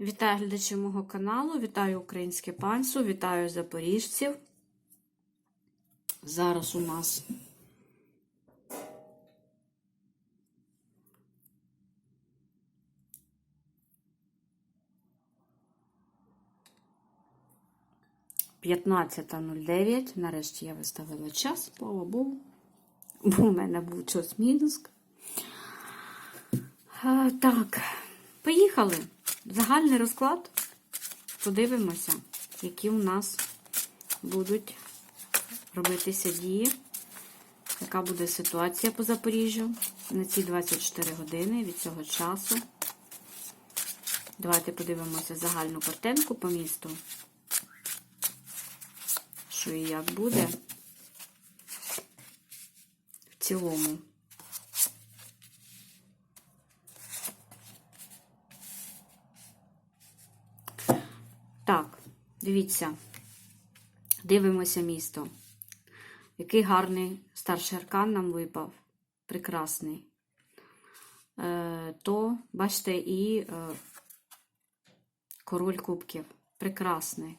Вітаю глядачів мого каналу, вітаю українське панство, вітаю запоріжців. Зараз у нас П'ятнадцята. Нарешті я виставила час, слава Богу. Бо у мене був час Мінськ. Так, поїхали. Загальний розклад. Подивимося, які у нас будуть робитися дії. Яка буде ситуація по Запоріжжю на ці 24 години від цього часу. Давайте подивимося загальну картинку по місту. Що і як буде в цілому. Так, дивіться, дивимося місто. Який гарний старший аркан нам випав. Прекрасний. Е, то, бачите, і е, король кубків. Прекрасний.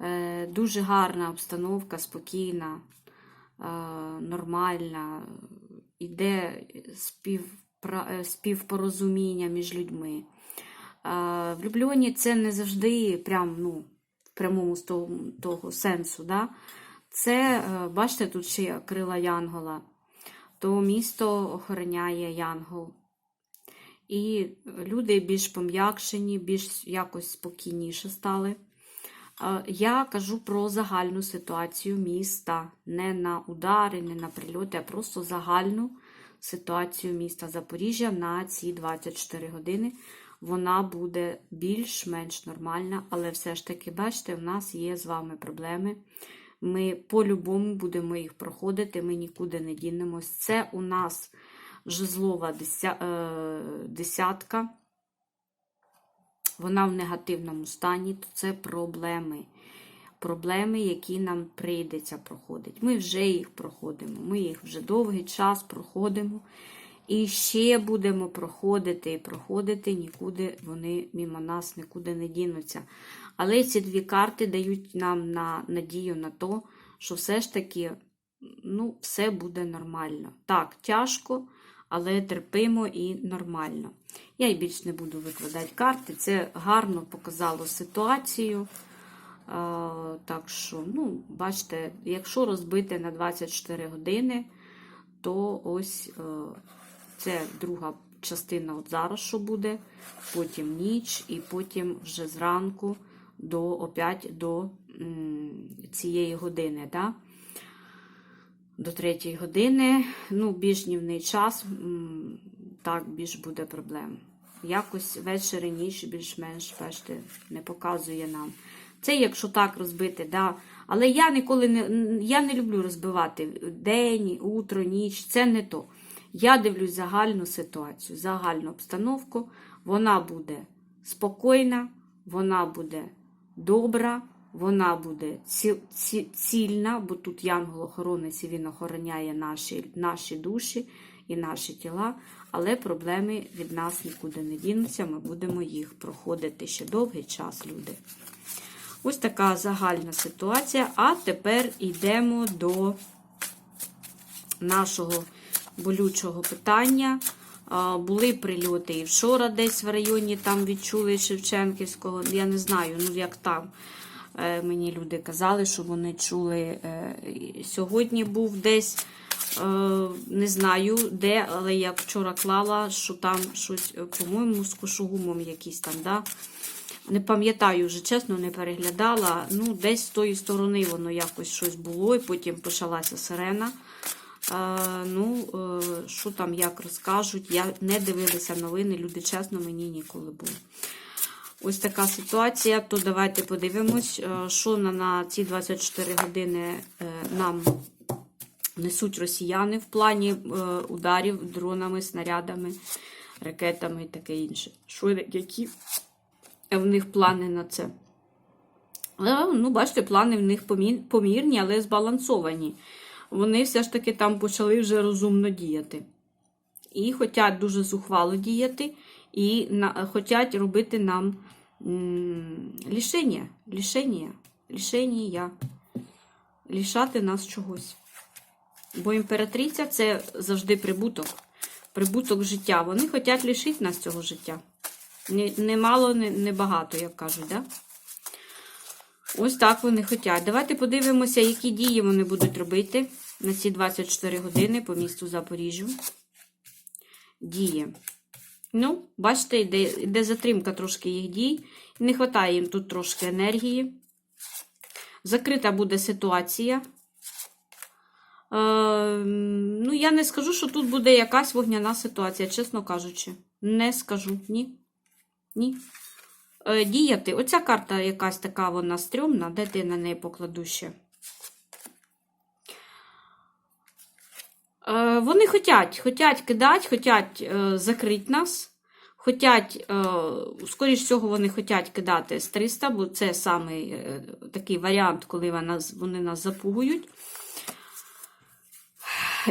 Е, дуже гарна обстановка, спокійна, нормальна. Іде співпорозуміння між людьми. Влюблені це не завжди прям, ну, прямому того, того сенсу. Да? Це, е, бачите, тут ще крила Янгола, то місто охороняє Янгол. І люди більш пом'якшені, більш якось спокійніше стали. Е, Я кажу про загальну ситуацію міста, не на удари, не на прильоти, а просто загальну ситуацію міста Запоріжжя на ці 24 години. Вона буде більш-менш нормальна, але все ж таки, бачите, в нас є з вами проблеми. Ми по-любому будемо їх проходити, ми нікуди не дінемось. Це у нас жезлова е, десятка. Вона в негативному стані, то це проблеми. Проблеми, які нам прийдеться проходити. Ми вже їх проходимо. Ми їх вже довгий час проходимо. І ще будемо проходити і проходити, нікуди вони мимо нас нікуди не дінуться. Але ці дві карти дають нам на надію на те, що все ж таки ну, все буде нормально. Так, тяжко, але терпимо і нормально. Я і більш не буду викладати карти. Це гарно показало ситуацію. А, так що, ну, бачите, якщо розбити на 24 години, то ось е, це друга частина от зараз, що буде, потім ніч, і потім вже зранку до опять до цієї години. Да? До третьої години, ну, більш днівний час, так більш буде проблем. Якось ввечері ніч більш-менш, бачите, не показує нам. Це якщо так розбити, да. Але я ніколи не я не люблю розбивати день, утро, ніч. Це не то. Я дивлюсь загальну ситуацію, загальну обстановку. Вона буде спокійна, вона буде добра, вона буде ці, ці, цільна, бо тут янгол-охоронець і він охороняє наші, наші душі і наші тіла. Але проблеми від нас нікуди не дінуться. Ми будемо їх проходити ще довгий час, люди. Ось така загальна ситуація. А тепер йдемо до нашого болючого питання. Були прильоти і вчора десь в районі там відчули Шевченківського. Я не знаю, ну як там. Е, Мені люди казали, що вони чули. е, Сьогодні був десь, е, не знаю де, але я вчора клала, що там щось, по-моєму, з кошугумом якийсь там. да? Не пам'ятаю вже, чесно, не переглядала. Ну, десь з тої сторони воно якось щось було, і потім почалася сирена. Ну, е, що там, як розкажуть, я не дивилася новини, люди, чесно, мені ніколи було. Ось така ситуація. То давайте подивимось, е, що на, на ці 24 години е, нам несуть росіяни в плані ударів дронами, снарядами, ракетами і таке інше. Що які в них плани на це? Ну, бачите, плани в них помірні, але збалансовані. Вони все ж таки там почали вже розумно діяти. І хочуть дуже зухвало діяти, і на, хочуть робити нам м, лишення, лишення, лишення, лишати нас чогось. Бо імператриця це завжди прибуток, прибуток життя. Вони хочуть лишити нас цього життя. Не мало, не, не багато, як кажуть, да? Ось так вони хочуть. Давайте подивимося, які дії вони будуть робити на ці 24 години по місту Запоріжжю. Дії. Ну, бачите, йде, йде затримка трошки їх дій. Не вистачає їм тут трошки енергії. Закрита буде ситуація. Е, ну, я не скажу, що тут буде якась вогняна ситуація, чесно кажучи. Не скажу. Ні. Ні. Е, діяти. Оця карта якась така вона стрьомна, де ти на неї покладу ще. Е, вони хотять, хотять кидати, хотять е, закрити нас. Хотять, скоріш всього, вони хотять кидати с 300, бо це саме такий варіант, коли вони, нас запугують.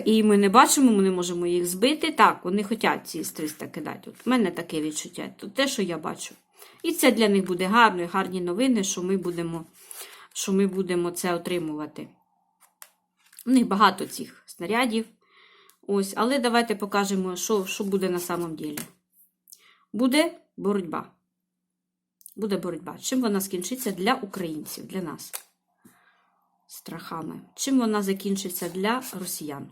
І ми не бачимо, ми не можемо їх збити. Так, вони хочуть ці з 300 кидати. От в мене таке відчуття. Це те, що я бачу. І це для них буде гарно, і гарні новини, що ми будемо, що ми будемо це отримувати. У них багато цих снарядів. Ось, але давайте покажемо, що, що буде на самом ділі. Буде боротьба. Буде боротьба. Чим вона скінчиться для українців, для нас? Страхами. Чим вона закінчиться для росіян?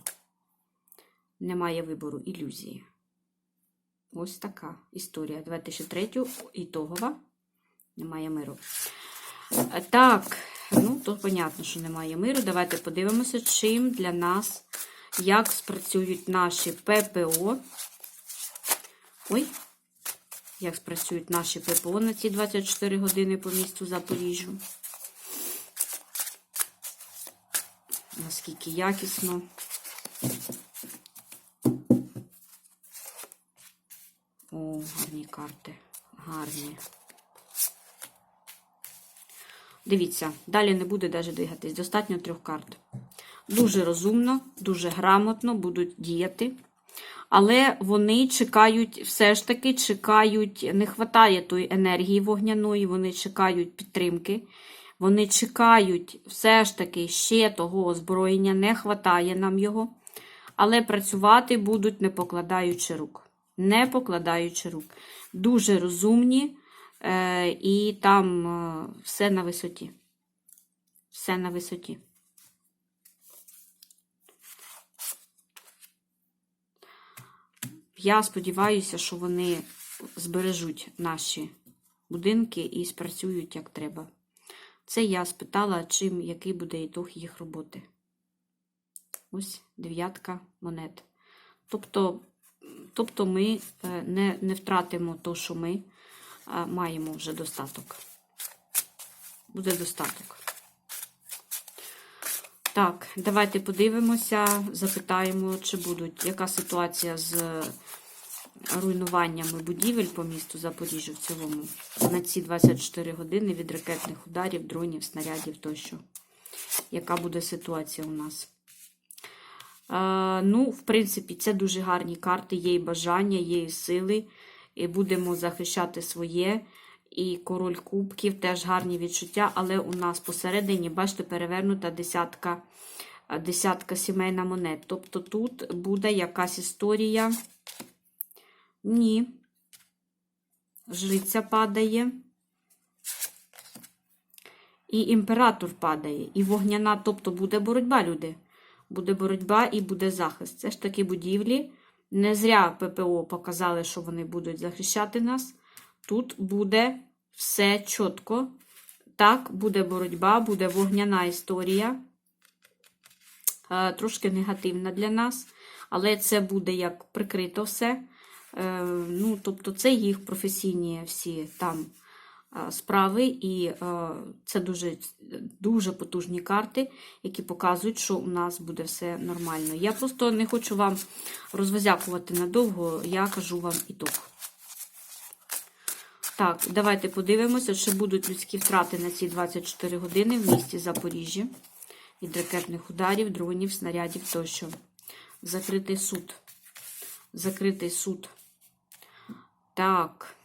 Немає вибору, ілюзії. Ось така історія. Давайте ще третю, ітогова. Немає миру. Е, Так, ну, то понятно, що немає миру. Давайте подивимося, чим для нас, як спрацюють наші ППО. Ой, як спрацюють наші ППО на ці 24 години по місту Запоріжжю. Наскільки якісно. О, гарні карти. Гарні. Дивіться, далі не буде навіть двигатись. Достатньо трьох карт. Дуже розумно, дуже грамотно будуть діяти. Але вони чекають, все ж таки чекають, не вистачає тої енергії вогняної, вони чекають підтримки. Вони чекають, все ж таки, ще того озброєння, не вистачає нам його. Але працювати будуть, не покладаючи рук. Не покладаючи рук. Дуже розумні, е, і там е, все на висоті. Все на висоті. Я сподіваюся, що вони збережуть наші будинки і спрацюють як треба. Це я спитала, чим, який буде ітог їх роботи. Ось дев'ятка монет. Тобто, тобто ми е, не, не втратимо то, що ми е, маємо вже достаток. Буде достаток. Так, давайте подивимося, запитаємо, чи будуть, яка ситуація з руйнуваннями будівель по місту Запоріжжя в цілому на ці 24 години від ракетних ударів, дронів, снарядів тощо. Яка буде ситуація у нас? Ну, в принципі, це дуже гарні карти, є і бажання, є і сили. І будемо захищати своє. І король кубків теж гарні відчуття, але у нас посередині, бачите, перевернута десятка, десятка сімейна монет. Тобто тут буде якась історія. Ні. Жриця падає. І імператор падає. І вогняна, тобто буде боротьба, люди. Буде боротьба і буде захист. Це ж такі будівлі. Не зря ППО показали, що вони будуть захищати нас. Тут буде все чітко. Так, буде боротьба, буде вогняна історія. Е, Трошки негативна для нас, але це буде як прикрито все. Е, Ну, Тобто, це їх професійні всі там справи, і е, це дуже, дуже потужні карти, які показують, що у нас буде все нормально. Я просто не хочу вам розвозякувати надовго, я кажу вам ітог. Так, давайте подивимося, чи будуть людські втрати на ці 24 години в місті Запоріжжя від ракетних ударів, дронів, снарядів тощо. Закритий суд. Закритий суд. Так.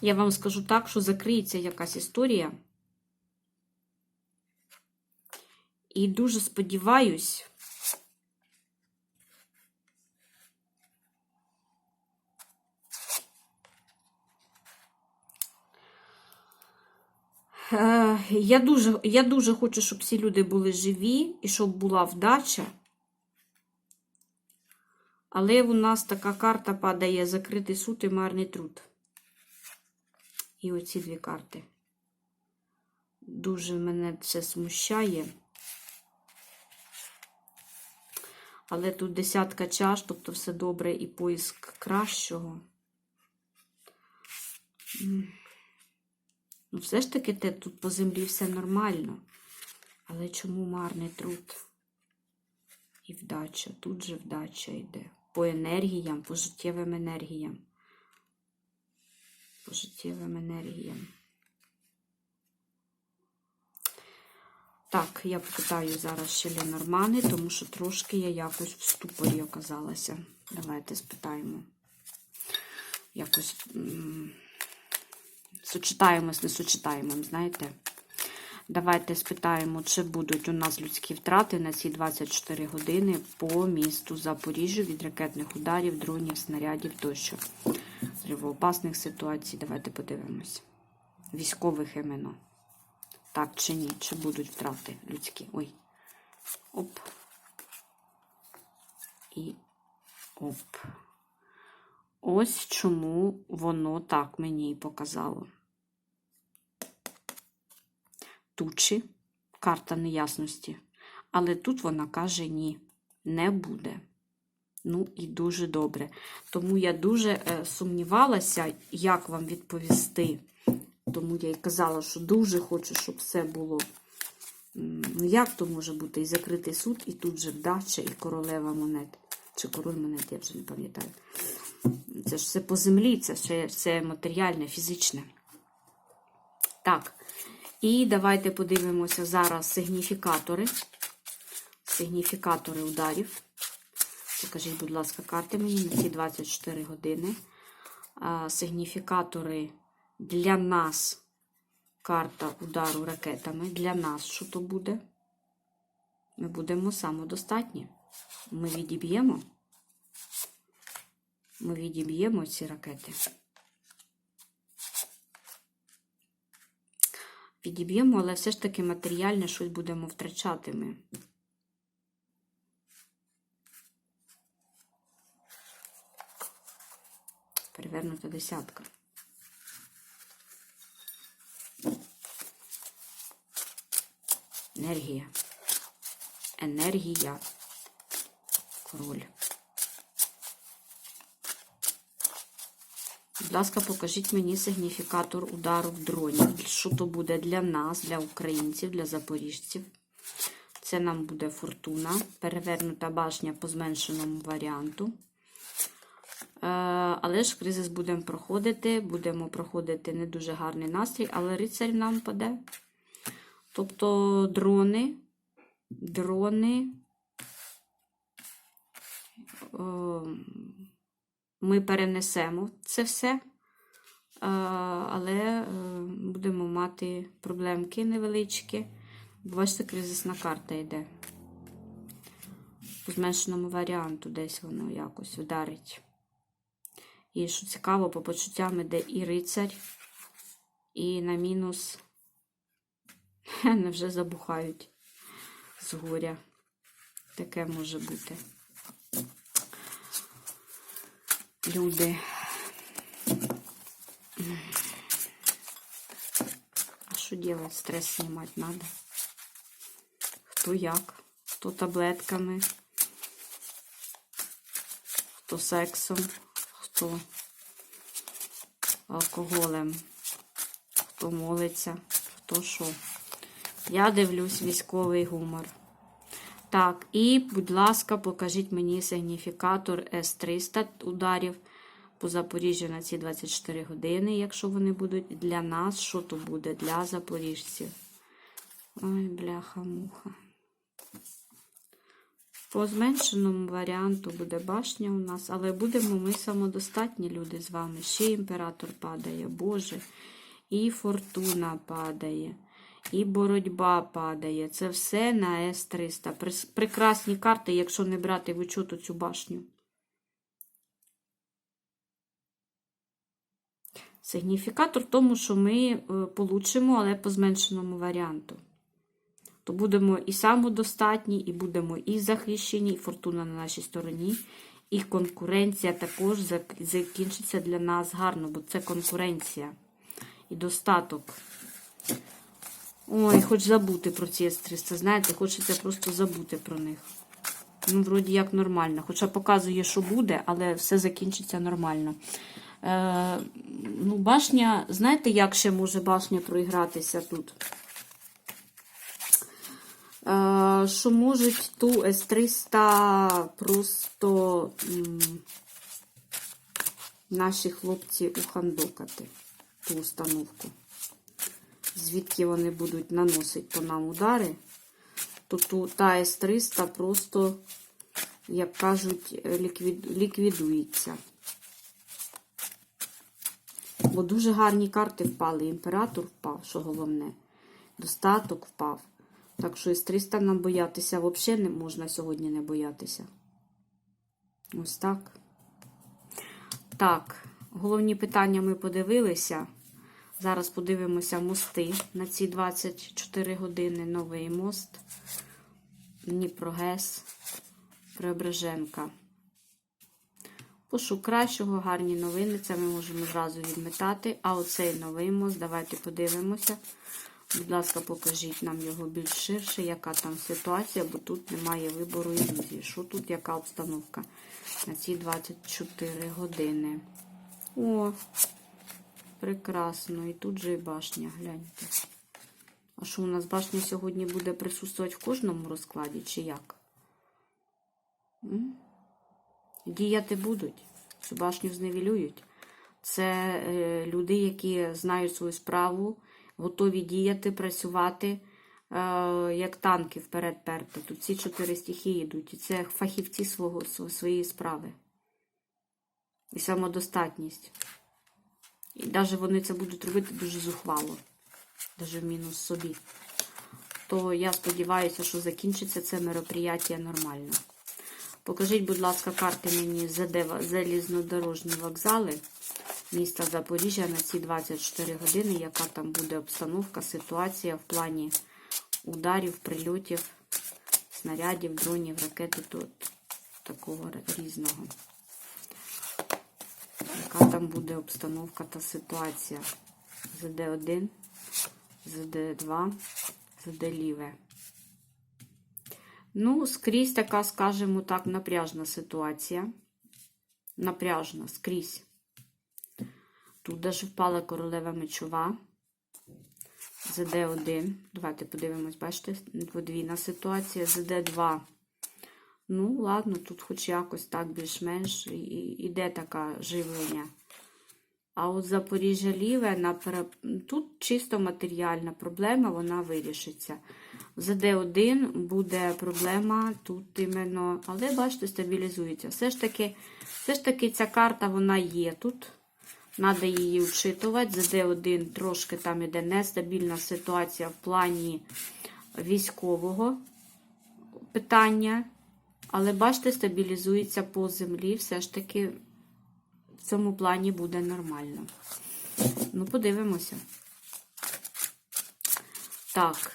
Я вам скажу так, що закриється якась історія. І дуже сподіваюсь, Е, Я дуже, я дуже хочу, щоб всі люди були живі і щоб була вдача. Але у нас така карта падає закритий суд і марний труд. І оці дві карти. Дуже мене це смущає. Але тут десятка чаш, тобто все добре і поиск кращого. Ну, все ж таки те, тут по землі все нормально. Але чому марний труд? І вдача. Тут же вдача йде. По енергіям, по життєвим енергіям. Життєвим енергіям. Так, я попитаю зараз ще Ленормани, тому що трошки я якось в ступорі оказалася. Давайте спитаємо. Якось сочетаємось, не сочетаємо, знаєте. Давайте спитаємо, чи будуть у нас людські втрати на ці 24 години по місту Запоріжжя від ракетних ударів, дронів, снарядів тощо. Зривоопасних ситуацій. Давайте подивимось. Військових іменно. Так чи ні? Чи будуть втрати людські? Ой. Оп. І оп. Ось чому воно так мені і показало. Тучі, карта неясності. Але тут вона каже ні, не буде. Ну і дуже добре. Тому я дуже е, сумнівалася, як вам відповісти. Тому я й казала, що дуже хочу, щоб все було. Ну, як то може бути? І закритий суд, і тут же вдача, і королева монет. Чи король монет, я вже не пам'ятаю. Це ж все по землі, це все, все матеріальне, фізичне. Так. І давайте подивимося зараз сигніфікатори. Сигніфікатори ударів. Покажіть, будь ласка, карти мені на ці 24 години. А, Сигніфікатори для нас. Карта удару ракетами. Для нас що то буде? Ми будемо самодостатні. Ми відіб'ємо. Ми відіб'ємо ці ракети. Відіб'ємо, але все ж таки матеріальне щось будемо втрачати ми. Перевернута десятка. Енергія. Енергія. Король. Будь ласка, покажіть мені сигніфікатор удару в дроні. Що то буде для нас, для українців, для запоріжців. Це нам буде фортуна. Перевернута башня по зменшеному варіанту. Е, Але ж кризис будемо проходити. Будемо проходити не дуже гарний настрій, але рицарь нам паде. Тобто дрони, дрони. е, Ми перенесемо це все, е, але будемо мати проблемки невеличкі. Бачите, кризисна карта йде. По зменшеному варіанту десь воно якось вдарить. І що цікаво, по почуттям іде і рицарь, і на мінус не вже забухають з горя. Таке може бути. Люди. А що делать? Стресс снимать надо. Хто як? Хто таблетками, хто сексом, хто алкоголем, хто молиться, хто що. Я дивлюсь військовий гумор. Так, і, будь ласка, покажіть мені сигніфікатор С-300 ударів по Запоріжжю на ці 24 години, якщо вони будуть для нас, що то буде для запоріжців. Ой, бляха-муха. По зменшеному варіанту буде башня у нас, але будемо ми самодостатні люди з вами. Ще імператор падає, Боже, і фортуна падає, і боротьба падає. Це все на С300. Прекрасні карти, якщо не брати в учет цю башню. Сигніфікатор тому, що ми е, получимо, але по зменшеному варіанту. То будемо і самодостатні, і будемо і захищені, і фортуна на нашій стороні. І конкуренція також закінчиться для нас гарно, бо це конкуренція і достаток. Ой, хоч забути про ці С-300. Знаєте, хочеться просто забути про них. Ну, вроді як нормально. Хоча показує, що буде, але все закінчиться нормально. Е, ну, башня, знаєте, як ще може башня проігратися тут? Е, що можуть ту С-300 просто наші хлопці ухандокати, ту установку. Звідки вони будуть наносити по нам удари, то ту, та С-300 просто, як кажуть, ліквід, ліквідується. Бо дуже гарні карти впали. Імператор впав, що головне. Достаток впав. Так що із 300 нам боятися взагалі не можна сьогодні не боятися. Ось так. Так, головні питання ми подивилися. Зараз подивимося мости на ці 24 години. Новий мост. Дніпрогес, Преображенка. Пошук кращого, гарні новини. Це ми можемо зразу відмітати. А оцей новий мост, давайте подивимося. Будь ласка, покажіть нам його більш ширше, яка там ситуація, бо тут немає вибору ілюзії. Що тут, яка обстановка на ці 24 години? О, прекрасно. І тут же і башня, гляньте. А що у нас башня сьогодні буде присутствувати в кожному розкладі, чи як? М? Діяти будуть, цю башню зневілюють. Це е, люди, які знають свою справу, готові діяти, працювати, е, як танки вперед перти. Тут ці чотири стихії йдуть. І це фахівці свого, своєї справи. І самодостатність. І навіть вони це будуть робити дуже зухвало, навіть в мінус собі. То я сподіваюся, що закінчиться це мероприятие нормально. Покажіть, будь ласка, карти мені ЗД ва- залізнодорожні вокзали міста Запоріжжя на ці 24 години, яка там буде обстановка, ситуація в плані ударів, прильотів, снарядів, дронів, ракети тут такого різного. Яка там буде обстановка та ситуація? ЗД1, ЗД2, ЗД ліве. Ну, скрізь така, скажімо так, напряжна ситуація. Напряжна, скрізь. Тут даже впала королева мечова. ЗД1. Давайте подивимось, бачите, подвійна ситуація. ЗД2. Ну, ладно, тут хоч якось так більш-менш іде таке живлення. А от Запоріжжя Ліве, тут чисто матеріальна проблема, вона вирішиться. За Д1 буде проблема тут іменно, але бачите, стабілізується. Все ж таки, все ж таки ця карта вона є тут. Треба її вчитувати. За Д1 трошки там іде нестабільна ситуація в плані військового питання. Але бачите, стабілізується по землі. Все ж таки в цьому плані буде нормально. Ну, подивимося. Так.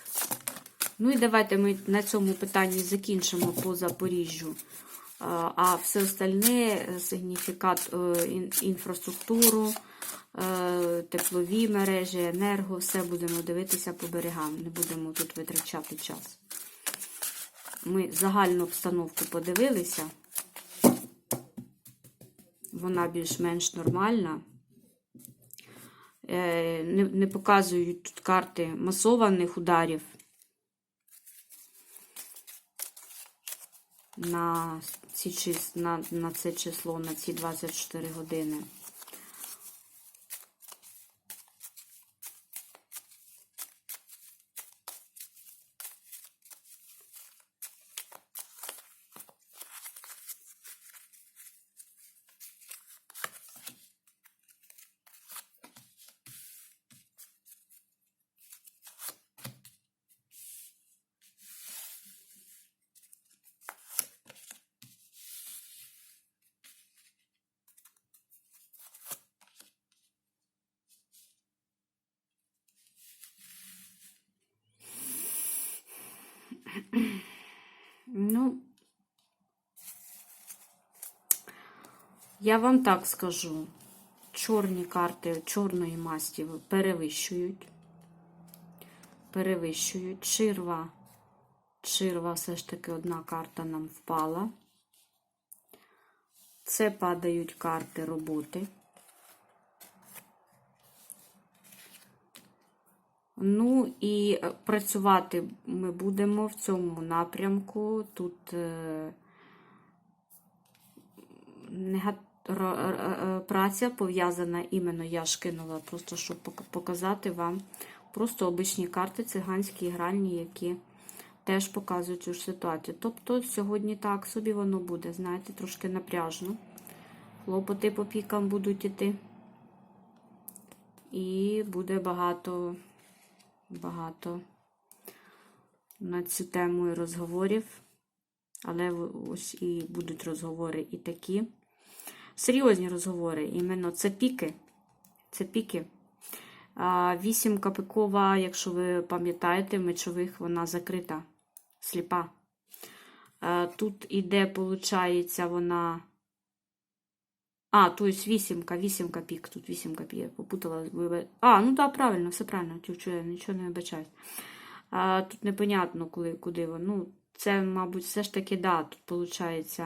Ну і давайте ми на цьому питанні закінчимо по Запоріжжю. А все остальне е, сигніфікат е, інфраструктуру, е, теплові мережі, енерго, все будемо дивитися по берегам. Не будемо тут витрачати час. Ми загальну обстановку подивилися. Вона більш-менш нормальна. Не показують тут карти масованих ударів. На, ці, на, на це число, на ці 24 години. Ну, я вам так скажу, чорні карти чорної масті перевищують, перевищують. Ширва, ширва все ж таки одна карта нам впала. Це падають карти роботи. Ну і е, працювати ми будемо в цьому напрямку. Тут е, е, праця пов'язана іменно, я ж кинула, просто щоб показати вам просто обичні карти циганські гральні, які теж показують цю ситуацію. Тобто сьогодні так собі воно буде, знаєте, трошки напряжно. Хлопоти по пікам будуть іти. І буде багато, багато на цю тему і розговорів. Але ось і будуть розговори і такі. Серйозні розговори. Іменно це піки. Це піки. А, Вісімка пикова, якщо ви пам'ятаєте, мечових вона закрита, сліпа. Тут іде, виходить, вона. А, то есть вісімка, вісімка пік. Тут вісімка пік. Я попутала. А, ну так, правильно, все правильно. Тю, я нічого не вибачаюсь. А, тут непонятно, коли, куди воно. Ну, це, мабуть, все ж таки, да, тут виходить.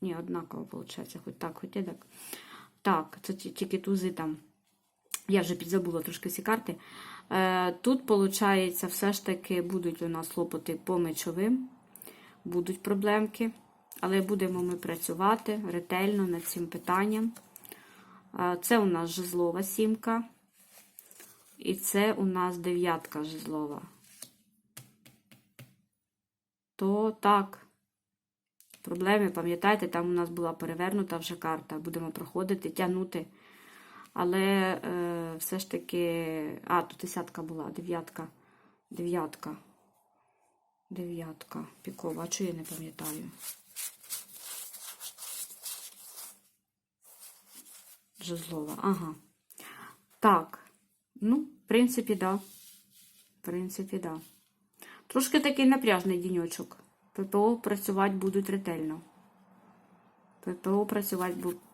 Ні, однаково виходить, хоч так, хоч і так. Так, це тільки тузи там. Я вже підзабула трошки ці карти. Е, тут, виходить, все ж таки будуть у нас хлопоти по мечовим, будуть проблемки, але будемо ми працювати ретельно над цим питанням. Е, це у нас жезлова сімка. І це у нас дев'ятка жезлова. То так. Проблеми, пам'ятаєте, там у нас була перевернута вже карта. Будемо проходити, тягнути. Але е, все ж таки. А, тут десятка була, дев'ятка. Дев'ятка. Дев'ятка. Пікова. А чого я не пам'ятаю? Жезлова. Ага. Так. Ну, в принципі, да. В принципі, да. Трошки такий напряжний діньочок. ППО працювати будуть ретельно. ППО працювати будуть.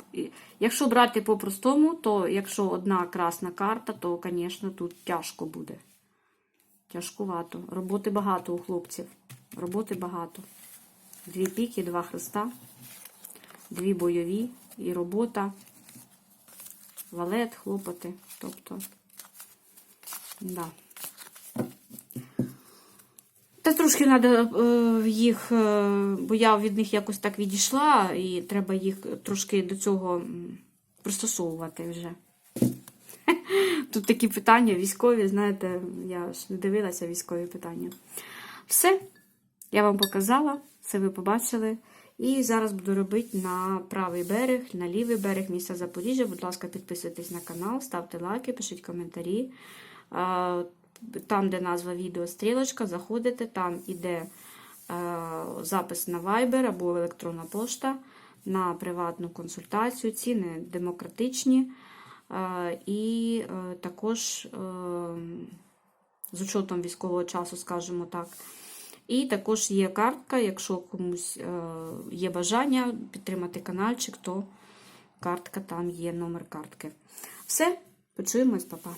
Якщо брати по-простому, то якщо одна красна карта, то, звісно, тут тяжко буде. Тяжкувато. Роботи багато у хлопців. Роботи багато. Дві піки, два хреста, дві бойові і робота, валет, хлопоти. Тобто, да. Та трошки треба їх, е, бо я від них якось так відійшла, і треба їх трошки до цього пристосовувати вже. Тут такі питання військові, знаєте, я ж не дивилася військові питання. Все, я вам показала, це ви побачили. І зараз буду робити на правий берег, на лівий берег міста Запоріжжя. Будь ласка, підписуйтесь на канал, ставте лайки, пишіть коментарі. Там, де назва відео стрілочка, заходите, там іде е, запис на Viber або електронна пошта на приватну консультацію. Ціни демократичні. Е, і е, також з учетом військового часу, скажімо так. І також є картка, якщо комусь є бажання підтримати каналчик, то картка там є номер картки. Все, почуємось, папа.